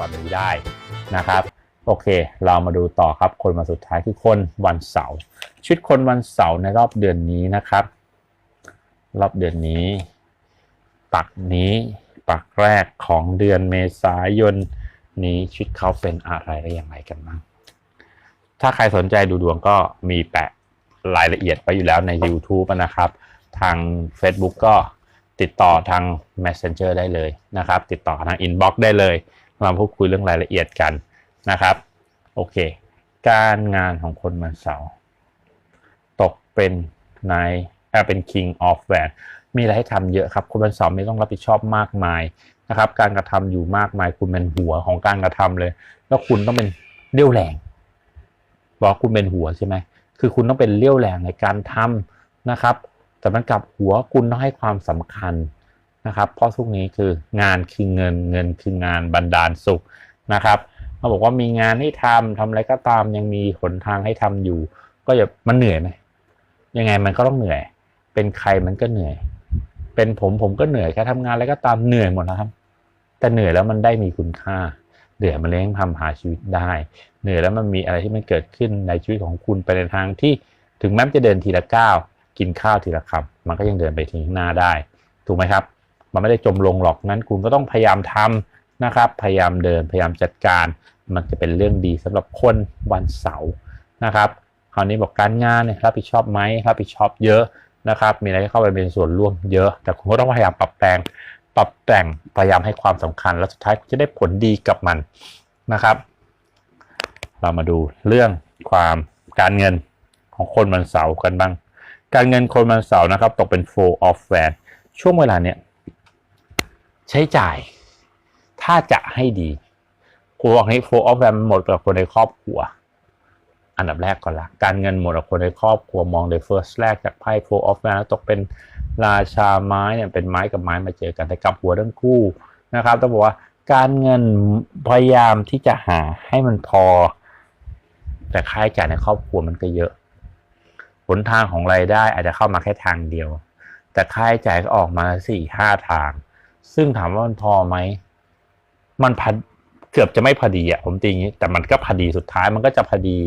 ลับหนึ่งก็ตอนนี้ได้นะครับโอเค เรามาดูต่อครับคนมาสุดท้ายคือคนวันเสาร์ชีวิตคนวันเสาร์ในรอบเดือนนี้นะครับ รอบเดือนนี้ ปักนี้ปักแรกของเดือนเมษายนนี้ชีวิตเขาเป็นอะไรและอย่างไรกันบ้างถ้าใครสนใจดูดวงก็มีแปะรายละเอียดไปอยู่แล้วใน YouTube นะครับ ทาง Facebook ก็ติดต่อทาง Messenger ได้เลยนะครับ ติดต่อทาง Inbox ได้เลย มาพูดคุยเรื่องรายละเอียดกันนะครับ โอเค การงานของคนวันเสาร์ตกเป็นนายเป็น King of w a n มีอะไรให้ทำเยอะครับ คนวันเสาร์ไม่ต้องรับผิดชอบมากมายนะครับ การกระทำอยู่มากมาย คุณเป็นหัวของการกระทำเลย แล้วคุณต้องเป็นเรี่ยวแรง บอกคุณเป็นหัวใช่ไหม คือคุณต้องเป็นเรี่ยวแรงในการทำนะครับ แต่มันกลับหัวคุณต้องให้ความสำคัญ นะครับเพราะทุกนี้คืองานคือเงินเงินคืองานบันดาลสุขนะครับเขาบอกว่ามีงานให้ทำทำอะไรก็ตามยังมีหนทางให้ทำอยู่ ก็อย่ามันเหนื่อยไหมยังไงมันก็ต้องเหนื่อย เป็นใครมันก็เหนื่อย เป็นผมผมก็เหนื่อยแค่ทำงานอะไรก็ตามเหนื่อยหมดนะครับ แต่เหนื่อยแล้วมันได้มีคุณค่าเหนื่อยมันเลี้ยงทำหาชีวิตได้ เหนื่อยแล้วมันมีอะไรที่มันเกิดขึ้นในชีวิตของคุณไปในทางที่ถึงแม้จะเดินทีละก้าวกินข้าวทีละคำมันก็ยังเดินไปถึงหน้าได้ ถูกไหมครับ มันไม่ได้จมลงหรอกนั้นคุณก็ต้องพยายามทำนะครับ พยายามเดินพยายามจัดการ มันจะเป็นเรื่องดีสำหรับคนวันเสาร์นะครับคราวนี้บอกการงานเนี่ยรับผิดชอบไหมรับผิดชอบเยอะนะครับ มีอะไรเข้าไปเป็นส่วนร่วมเยอะ แต่คุณก็ต้องพยายามปรับแปลง ปรับแต่งพยายามให้ความสำคัญ แล้วสุดท้ายคุณจะได้ผลดีกับมันนะครับ เรามาดูเรื่องความการเงินของคนวันเสาร์กันบ้าง การเงินคนวันเสาร์นะครับตกเป็น four of w a n ช่วงเวลาเนี้ย ใช้จ่าย ถ้าจะให้ดีครูบอกให้ four of w a n หมดกับคนในครอบครัว อันดับแรกก่อนละการเงินหมดกับคนในครอบครัวมองใน first แรกจากไพ่ four of w a n แล้วตกเป็นราชาไม้เนี่ยเป็นไม้กับไม้มาเจอกันแต่กับหัวทั้งคู่นะครับต้องบอกว่าการเงินพยายามที่จะหาให้มันพอ แต่ค่าใช้จ่ายในครอบครัวมันก็เยอะหนทางของรายได้อาจจะเข้ามาแค่ทางเดียว แต่ค่าใช้จ่ายก็ออกมาสี่ห้าทาง ซึ่งถามว่ามันพอไหม มันพอเกือบจะไม่พอดีอะผมตีอย่างนี้ แต่มันก็พอดีสุดท้ายมันก็จะพอดี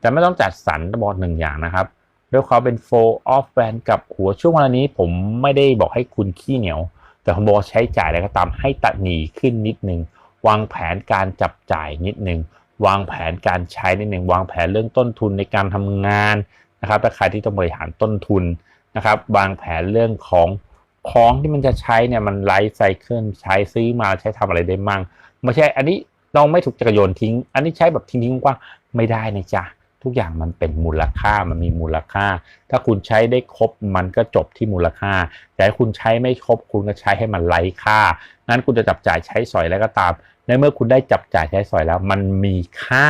แต่ไม่ต้องจัดสรรบอกหนึ่งอย่างนะครับ ด้วยความเป็น four of w a n กับหัวช่วงเวลานี้ ผมไม่ได้บอกให้คุณขี้เหนียว แต่ผมบอกใช้จ่ายอะไรก็ตามให้ตัดหนีขึ้นนิดนึง วางแผนการจับจ่ายนิดนึง วางแผนการใช้นิดนึง วางแผนเรื่องต้นทุนในการทำงานนะครับถ้าใครที่ต้องบริหารต้นทุนนะครับ วางแผนเรื่องของ ของที่มันจะใช้เนี่ยมันไลฟ์ไซเคิลใช้ซื้อมาใช้ทำอะไรได้มั่งไม่ใช่ อันนี้น้องไม่ถูกจะโยนทิ้ง อันนี้ใช้แบบทิ้งทิ้งกว้างไม่ได้นะจ๊ะทุกอย่างมันเป็นมูลค่ามันมีมูลค่า ถ้าคุณใช้ได้ครบมันก็จบที่มูลค่า แต่คุณใช้ไม่ครบคุณก็ใช้ให้มันไร้ค่า นั้นคุณจะจับจ่ายใช้สอยแล้วก็ตาม ในเมื่อคุณได้จับจ่ายใช้สอยแล้ว มันมีค่า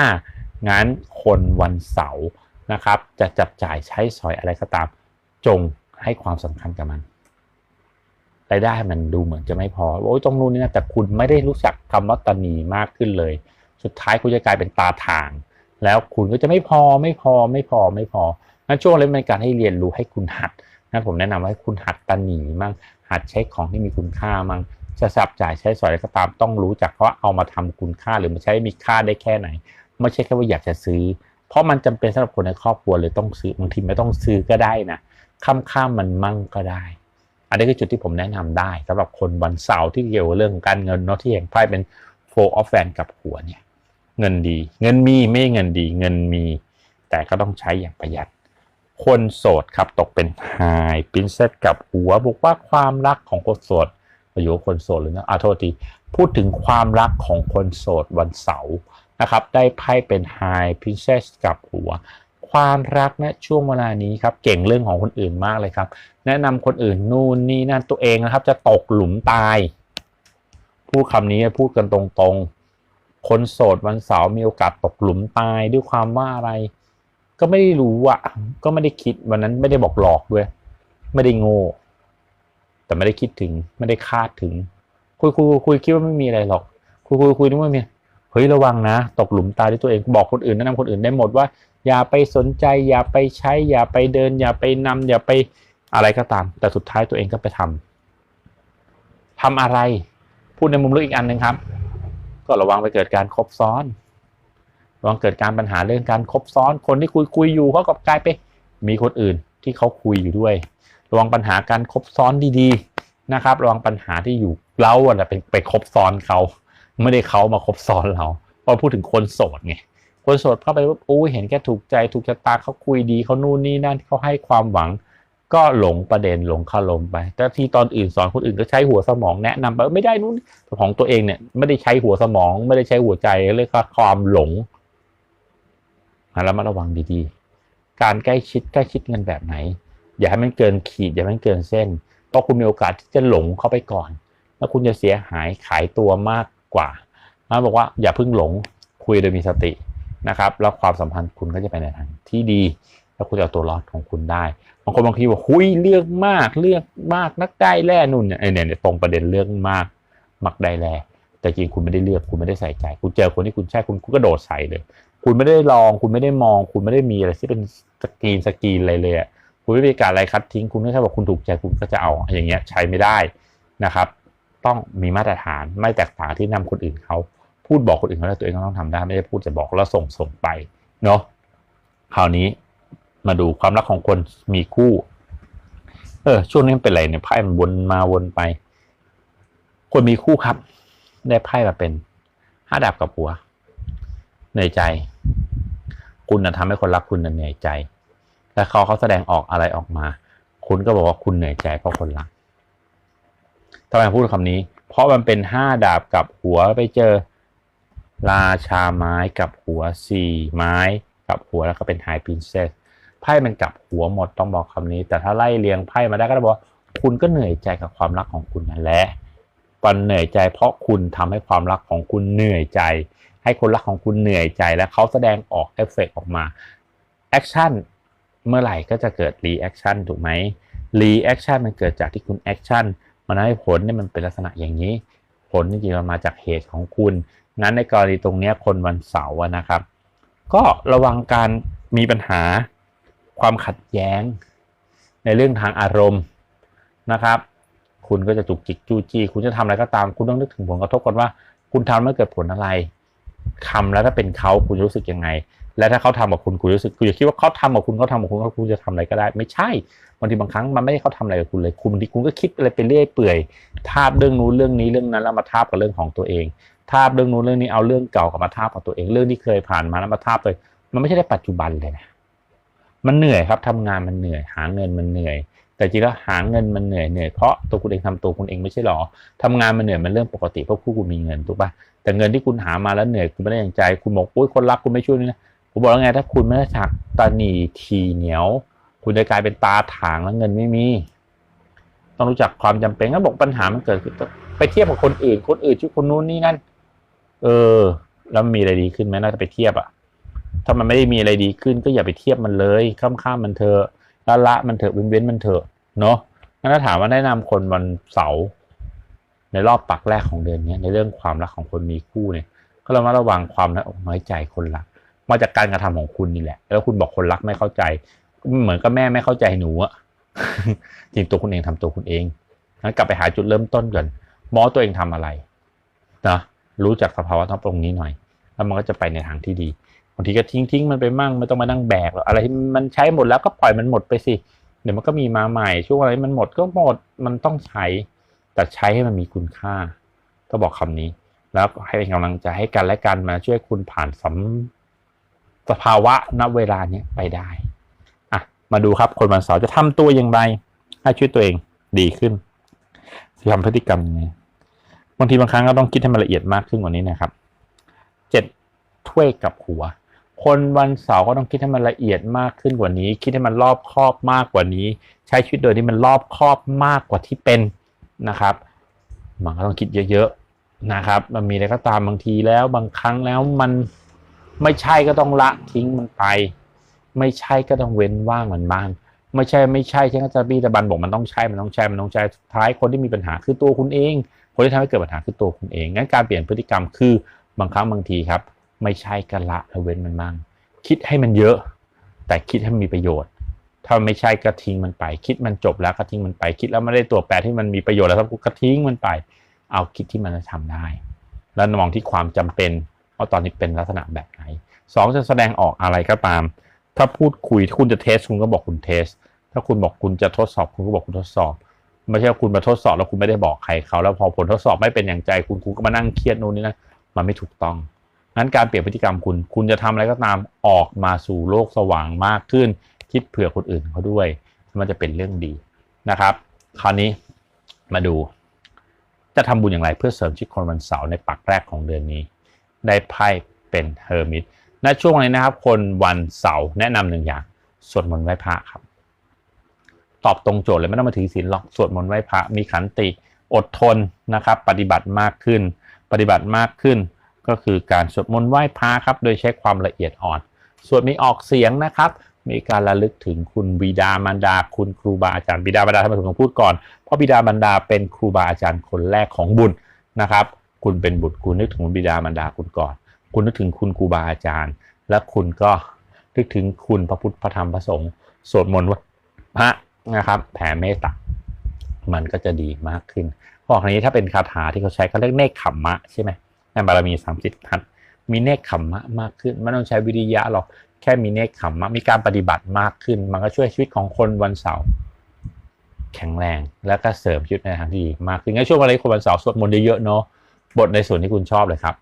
งั้นคนวันเสาร์นะครับ จะจับจ่ายใช้สอยอะไรก็ตาม จงให้ความสำคัญกับมัน รายได้มันดูเหมือนจะไม่พอโอ้ยตรงนู้นนี่นะแต่คุณไม่ได้รู้จักคำว่าตนีมากขึ้นเลย สุดท้ายคุณจะกลายเป็นตาทาง แล้วคุณก็จะไม่พอไม่พอไม่พอไม่พองั้นช่วงนี้เป็นการให้เรียนรู้ให้คุณหัดนะผมแนะนำว่าให้คุณหัดตันหนีมั่งหัดใช้ของที่มีคุณค่ามั่งจะสับจ่ายใช้สอยอะไรก็ตามต้องรู้จักเพราะเอามาทำคุณค่าหรือมาใช้มีค่าได้แค่ไหน ไม่ใช่แค่ว่าอยากจะซื้อ เพราะมันจำเป็นสำหรับคนในครอบครัวเลยต้องซื้อบางทีไม่ต้องซื้อก็ได้นะข้ามข้ามมันมั่งก็ได้ อันนี้คือจุดที่ผมแนะนำได้สำหรับคนวันเสาร์ที่เกี่ยวกับเรื่องของการเงินเนาะที่เห็นไพ่เป็น four of fan กับหัวเนี่ยเงินดี เงินมีไม่เงินดี เงินมี แต่ก็ต้องใช้อย่างประหยัด คนโสดครับตกเป็นไฮปินเซตกับหัวบอกว่าความรักของคนโสดประโยชน์คนโสดหรือนะอาโทษทีพูดถึงความรักของคนโสดวันเสาร์นะครับ ได้ไพ่เป็นไฮพินเซสกับหัว ความรักนะช่วงเวลานี้ครับเก่งเรื่องของคนอื่นมากเลยครับ แนะนำคนอื่นนู่นนี่นั่นตัวเองนะครับ จะตกหลุมตาย พูดคำนี้พูดกันตรงๆ คนโสดวันเสาร์มีโอกาสตกหลุมตายด้วยความว่าอะไร ก็ไม่ได้รู้อะก็ไม่ได้คิดวันนั้นไม่ได้บอกหลอกด้วย ไม่ได้โง่แต่ไม่ได้คิดถึงไม่ได้คาดถึง คุยคุยคุยคิดว่าไม่มีอะไรหรอก คุยคุยคุยนึกว่ามีเฮ้ยระวังนะ ตกหลุมตายด้วยตัวเองบอกคนอื่นแนะนำคนอื่นได้หมดว่า อย่าไปสนใจ อย่าไปใช้ อย่าไปเดิน อย่าไปนำอย่าไปอะไรก็ตาม แต่สุดท้ายตัวเองก็ไปทำทำอะไรพูดในมุมลึกอีกอันหนึ่งครับ ก็ระวังไปเกิดการคบซ้อนระวังเกิดการปัญหาเรื่องการคบซ้อน คนที่คุยคุยอยู่เขากับกลายไปมีคนอื่นที่เขาคุยอยู่ด้วย ระวังปัญหาการคบซ้อนดีๆนะครับ ระวังปัญหาที่อยู่เราอะไปไปคบซ้อนเขา ไม่ได้เขามาคบซ้อนเราพอพูดถึงคนโสดไง คนโสดเข้าไปว่าอู้เห็นแค่ถูกใจถูกชะตาเขาคุยดีเขานู่นนี่นั่นเขาให้ความหวัง ก็หลงประเด็นหลงคารมไป แต่ที่ตอนอื่นสอนคนอื่นก็ใช้หัวสมองแนะนำไปไม่ได้นู้นของตัวเองเนี่ยไม่ได้ใช้หัวสมอง ไม่ได้ใช้หัวใจเรียกว่าความหลงแล้วมาระวังดีๆ การใกล้ชิดใกล้ชิดกันแบบไหน อย่าให้มันเกินขีดอย่าให้มันเกินเส้น เพราะคุณมีโอกาสที่จะหลงเข้าไปก่อน แล้วคุณจะเสียหายขายตัวมากกว่านะบอกว่าอย่าเพิ่งหลงคุยโดยมีสติ นะครับแล้วความสัมพันธ์คุณก็จะไปในทางที่ดี แล้วคุณจะเอาตัวรอดของคุณได้บางคนบางทีบอกหุยเลือกมากเลือกมากนักได้แล่นุ่นเนี่ยเนี่ยตรงประเด็นเลือกมาก มักได้แล่แต่จริงคุณไม่ได้เลือกคุณไม่ได้ใส่ใจ คุณเจอคนที่คุณใช่คุณคุณก็โดดใส่เลย คุณไม่ได้ลอง คุณไม่ได้มอง คุณไม่ได้มีอะไรที่เป็นสกรีนสกรีนอะไรเลยคุณไม่มีการอะไรคัดทิ้ง คุณไม่ใช่บอกคุณถูกใจคุณก็จะเอาอย่างเงี้ยใช้ไม่ได้นะครับ ต้องมีมาตรฐานไม่แตกต่างที่นำคนอื่นเขา พูดบอกคนอื่นเขาแล้ตัวเองก็ต้องทำได้ไม่ได้พูดจะบอกแล้วส่งส่งไปเนาะคราวนี้มาดูความรักของคนมีคู่ เออ ช่วงนี้เป็นไรเนี่ยไพ่มันวนมาวนไป คนมีคู่ครับ ได้ไพ่มาเป็นห้าดาบกับหัวเหนื่อยใจ คุณนะทำให้คนรักคุณเหนื่อยใจและเขาเขาแสดงออกอะไรออกมา คุณก็บอกว่าคุณเหนื่อยใจเพราะคนรักทำไมพูดคำนี้ เพราะมันเป็นห้าดาบกับหัวไปเจอ ราชาไม้กับหัวสี่ไม้กับหัวแล้วก็เป็นไฮพินเซสไพ่มันกลับหัวหมดต้องบอกคำนี้ แต่ถ้าไล่เรียงไพ่มาได้ก็จะบอกคุณก็เหนื่อยใจกับความรักของคุณนั่นแหละปันเหนื่อยใจเพราะคุณทำให้ความรักของคุณเหนื่อยใจ ให้คนรักของคุณเหนื่อยใจและเขาแสดงออกเอฟเฟกออกมาแอคชั่นเมื่อไหร่ก็จะเกิดรีแอคชั่นถูกไหมรีแอคชั่นมันเกิดจากที่คุณแอคชั่นมันให้ผลเนี่ยมันเป็นลักษณะอย่างนี้ ผลจริงๆมันมาจากเหตุของคุณ งั้นในกรณีตรงนี้คนวันเสาร์นะครับ ก็ระวังการมีปัญหาความขัดแย้ง ในเรื่องทางอารมณ์นะครับ คุณก็จะจุกจิกจู้จี้คุณจะทำอะไรก็ตาม คุณต้องนึกถึงผลกระทบก่อนว่า คุณทำแล้วเกิดผลอะไรทำแล้วถ้าเป็นเขาคุณรู้สึกยังไง และถ้าเขาทำกับคุณคุณรู้สึกคุณอย่าคิดว่าเขาทำกับคุณเขาทำกับคุณเขาคุณจะทำอะไรก็ได้ ไม่ใช่บางทีบางครั้งมันไม่ได้เขาทำอะไรกับคุณเลย คุณบางทีคุณก็คิดอะไรไปเรื่อยเปื่อยทาบเรื่องนู้นเรื่องนี้เรื่องนั้นแล้วมาทาบกับเรื่องของตัวเอง ทาบเรื่องนู้นเรื่องนี้เอาเรื่องเก่ากับมาทาบกับตัวเองเรื่องที่เคยผ่านมาแล้วมาทาบเลยมันไม่ใช่ในปัจจุบันเลยนะมันเหนื่อยครับทำงานมันเหนื่อย หาเงินมันเหนื่อย แต่จริงแล้วหาเงินมันเหนื่อยเหนื่อยเพราะตัวคุณเองทำตัวคุณเองไม่ใช่หรอทำงานมันเหนื่อยมันเรื่องปกติเพราะคู่คุณมีเงินถูกป่ะแต่เงินที่คุณหามาแล้วเหนื่อยคุณไม่ได้อย่างใจ คุณบอกโอ้ยคนรักคุณไม่ช่วยนี่นะผมบอกแล้วไงถ้าคุณไม่ได้ฉักตาหนีทีเหนียว คุณจะกลายเป็นตาถางแล้วเงินไม่มี ต้องรู้จักความจำเป็นก็บอกปัญหามันเกิดขึ้นไปเทียบกับคนอื่น คนอื่นชื่อคนนู้นนี่นั่น เออ แล้วมีอะไรดีขึ้นไหมน่าจะไปเทียบอะถ้ามันไม่ได้มีอะไรดีขึ้น ก็อย่าไปเทียบมันเลยข้ามข้ามมันเถอะละละมันเถอะเว้นเว้นมันเถอะเนาะงั้นถ้าถามว่าแนะนำคนวันเสาร์ในรอบปักแรกของเดือนนี้ในเรื่องความรักของคนมีคู่เนี่ย ก็เรามาระวังความน้อยใจคนรักมาจากการกระทำของคุณนี่แหละ แล้วคุณบอกคนรักไม่เข้าใจ เหมือนกับแม่ไม่เข้าใจหนูอะจริงตัวคุณเองทำตัวคุณเองงั้นกลับไปหาจุดเริ่มต้นก่อนมอตัวเองทำอะไรนะ รู้จักสภาวะทั้งตรงนี้หน่อย แล้วมันก็จะไปในทางที่ดีบางทีก็ทิ้งทิ้งมันไปมั่งไม่ต้องมานั่งแบกหรอกอะไรที่มันใช้หมดแล้วก็ปล่อยมันหมดไปสิเดี๋ยวมันก็มีมาใหม่ช่วงอะไรมันหมดก็หมดมันต้องใช้ แต่ใช้ให้มันมีคุณค่า ก็บอกคำนี้ แล้วให้เป็นกำลังใจให้กันและกันมาช่วยคุณผ่านสสภาวะณเวลาเนี้ยไปได้อะมาดูครับคนวันเสาร์จะทำตัวอย่างไร ให้ช่วยตัวเองดีขึ้นจะทำพฤติกรรมยังไง บางทีบางครั้งก็ต้องคิดให้มันละเอียดมากขึ้นกว่านี้นะครับเจ็ดถ้วยกับหัว คนวันเสาร์ก็ต้องคิดให้มันละเอียดมากขึ้นกว่านี้ คิดให้มันรอบครอบมากกว่านี้ ใช้ชีวิตโดยที่มันรอบครอบมากกว่าที่เป็นนะครับ มันก็ต้องคิดเยอะๆนะครับ มันมีอะไรก็ตามบางทีแล้วบางครั้งแล้วมันไม่ใช่ก็ต้องละทิ้งมันไป ไม่ใช่ก็ต้องเว้นว่างมันบ้างไม่ใช่ไม่ใช่ฉันก็จะบี้ตะบันบอกมันต้องใช่มันต้องใช่มันต้องใช่ท้ายคนที่มีปัญหาคือตัวคุณเอง คนที่ทำให้เกิดปัญหาคือตัวคุณเอง งั้นการเปลี่ยนพฤติกรรมคือบางครั้งบางทีครับ ไม่ใช่กันละล้วเว้นมันบ้างคิดให้มันเยอะ แต่คิดให้มันมีประโยชน์ ถ้าไม่ใช่ก็ทิ้งมันไป คิดมันจบแล้วก็ทิ้งมันไป คิดแล้วไม่ได้ตัวแปรที่มันมีประโยชน์แล้วก็ทิ้งมันไป เอาคิดที่มันจะทำได้ และมองที่ความจำเป็นว่าตอนนี้เป็นลักษณะแบบไหนสองจะแสดงออกอะไรก็ตาม ถ้าพูดคุยคุณจะเทสคุณก็บอกคุณเทส ถ้าคุณบอกคุณจะทดสอบคุณก็บอกคุณทดสอบ ไม่ใช่คุณมาทดสอบแล้วคุณไม่ได้บอกใครเขาแล้วพอผลทดสอบไม่เป็นอย่างใจ คุณคุณก็มานั่งเครียดนู่นนี่นะมันไม่ถูกต้องงั้นการเปลี่ยนพฤติกรรมคุณ คุณจะทำอะไรก็ตามออกมาสู่โลกสว่างมากขึ้น คิดเผื่อคนอื่นเขาด้วย มันจะเป็นเรื่องดีนะครับ คราวนี้มาดู จะทำบุญอย่างไรเพื่อเสริมชีวิตคนวันเสาร์ในปักแรกของเดือนนี้ ได้ไพ่เป็นเฮอร์มิตณช่วงนี้นะครับ คนวันเสาร์แนะนำหนึ่งอย่างสวดมนต์ไหว้พระครับ ตอบตรงโจทย์เลยไม่ต้องมาถือศีลหรอกสวดมนต์ไหว้พระมีขันติอดทนนะครับ ปฏิบัติมากขึ้น ปฏิบัติมากขึ้น ก็คือการสวดมนต์ไหว้พระครับ โดยใช้ความละเอียดอ่อนสวดมีออกเสียงนะครับ มีการระลึกถึงคุณบิดามารดา คุณครูบาอาจารย์บิดามารดาทำไมผมต้องพูดก่อนเพราะบิดามารดาเป็นครูบาอาจารย์คนแรกของบุญนะครับ คุณเป็นบุตรคุณนึกถึงบิดามารดาคุณก่อน คุณนึกถึงคุณครูบาอาจารย์ และคุณก็นึกถึงคุณพระพุทธพระธรรมพระสงฆ์สวดมนต์ว่าพระ นะครับ แผ่เมตตามันก็จะดีมากขึ้นพอกนี้ถ้าเป็นคาถาที่เขาใช้เขาเรียกเนคขมมะใช่ไหมในบารมีสามสิบทัศมีเนคขมมะมากขึ้นไม่ต้องใช้วิริยะหรอกแค่มีเนคขมมะมีการปฏิบัติมากขึ้น มันก็ช่วยชีวิตของคนวันเสาร์แข็งแรงแล้วก็เสริมชีวิตในทางที่ดีมากขึ้นงั้นช่วงวันนี้คนวันเสาร์สวดมนต์เยอะๆเนาะบทในส่วนที่คุณชอบเลยครับ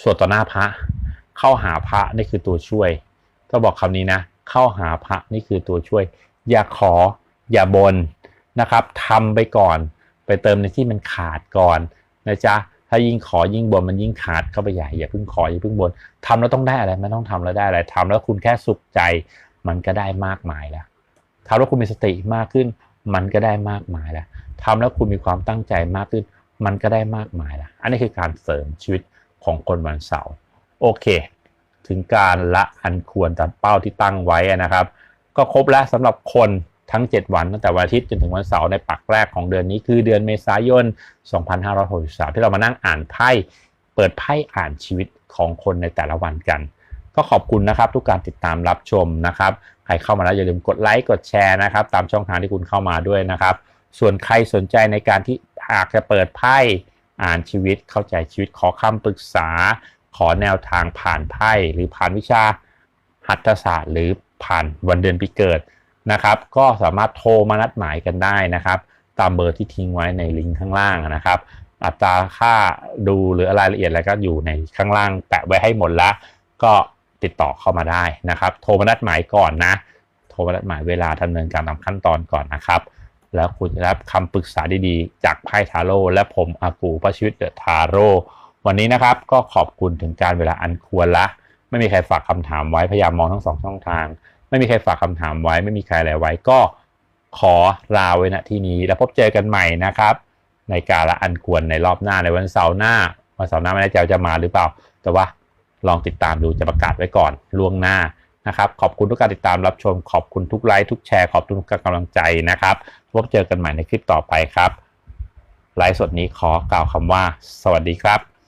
สวดต่อหน้าพระ เข้าหาพระนี่คือตัวช่วย ก็บอกคำนี้นะ เข้าหาพระนี่คือตัวช่วย อย่าขอ อย่าบนนะครับทำไปก่อน ไปเติมในที่มันขาดก่อนนะจ๊ะถ้ายิ่งขอยิ่งบนมันยิ่งขาดเข้าไปใหญ่อย่าเพิ่งขออย่าเพิ่งบนทำแล้วต้องได้อะไรไม่ต้องทำแล้วได้อะไรทำแล้วคุณแค่สุขใจ มันก็ได้มากมายแล้วทำแล้วคุณมีสติมากขึ้น มันก็ได้มากมายแล้วทำแล้วคุณมีความตั้งใจมากขึ้น มันก็ได้มากมายแล้วอันนี้คือการเสริมชีวิตของคนวันเสาร์โอเค ถึงการละอันควรตัดเป้าที่ตั้งไว้นะครับ ก็ครบแล้วสำหรับคน ทั้ง 7 วันตั้งแต่วันอาทิตย์จนถึงวันเสาร์ในปักแรกของเดือนนี้คือเดือนเมษายน 2563 ที่เรามานั่งอ่านไพ่เปิดไพ่อ่านชีวิตของคนในแต่ละวันกัน ก็ขอบคุณนะครับทุกการติดตามรับชมนะครับใครเข้ามาแล้วอย่าลืมกดไลค์กดแชร์นะครับ ตามช่องทางที่คุณเข้ามาด้วยนะครับ ส่วนใครสนใจในการที่หากจะเปิดไพ่อ่านชีวิตเข้าใจชีวิตขอคำปรึกษา ขอแนวทางผ่านไพ่หรือผ่านวิชาหัตถศาสตร์ หรือผ่านวันเดือนปีเกิด นะครับ ก็สามารถโทรมานัดหมายกันได้นะครับ ตามเบอร์ที่ทิ้งไว้ในลิงก์ข้างล่างนะครับ อัตราค่าดูหรือรายละเอียดอะไรก็อยู่ในข้างล่างแปะไว้ให้หมดล้วก็ติดต่อเข้ามาได้นะครับ โทรมานัดหมายก่อนนะ โทรมานัดหมายเวลาดำเนินการตามขั้นตอนก่อนนะครับ แล้วคุณจะรับคำปรึกษาดีๆ จากไพ่ทาโร่และผมอากูประชีวิตเดอะทาโร่วันนี้นะครับก็ขอบคุณถึงการเวลาอันควรละ ไม่มีใครฝากคำถามไว้พยายามมองทั้งสองช่องทาง ไม่มีใครฝากคำถามไว้ ไม่มีใครอะไรไว้ก็ขอลาไว้ณที่นี้แล้วพบเจอกันใหม่นะครับ ในกาละอันควรในรอบหน้าในวันเสาร์หน้าวันเสาร์หน้าไม่แน่ใจว่าจะมาหรือเปล่า แต่ว่าลองติดตามดูจะประกาศไว้ก่อนล่วงหน้านะครับ ขอบคุณทุกการติดตามรับชม ขอบคุณทุกไลค์ทุกแชร์ขอบคุณทุกกำลังใจนะครับ พบเจอกันใหม่ในคลิปต่อไปครับไลฟ์สดนี้ขอกล่าวคำว่า สวัสดีครับ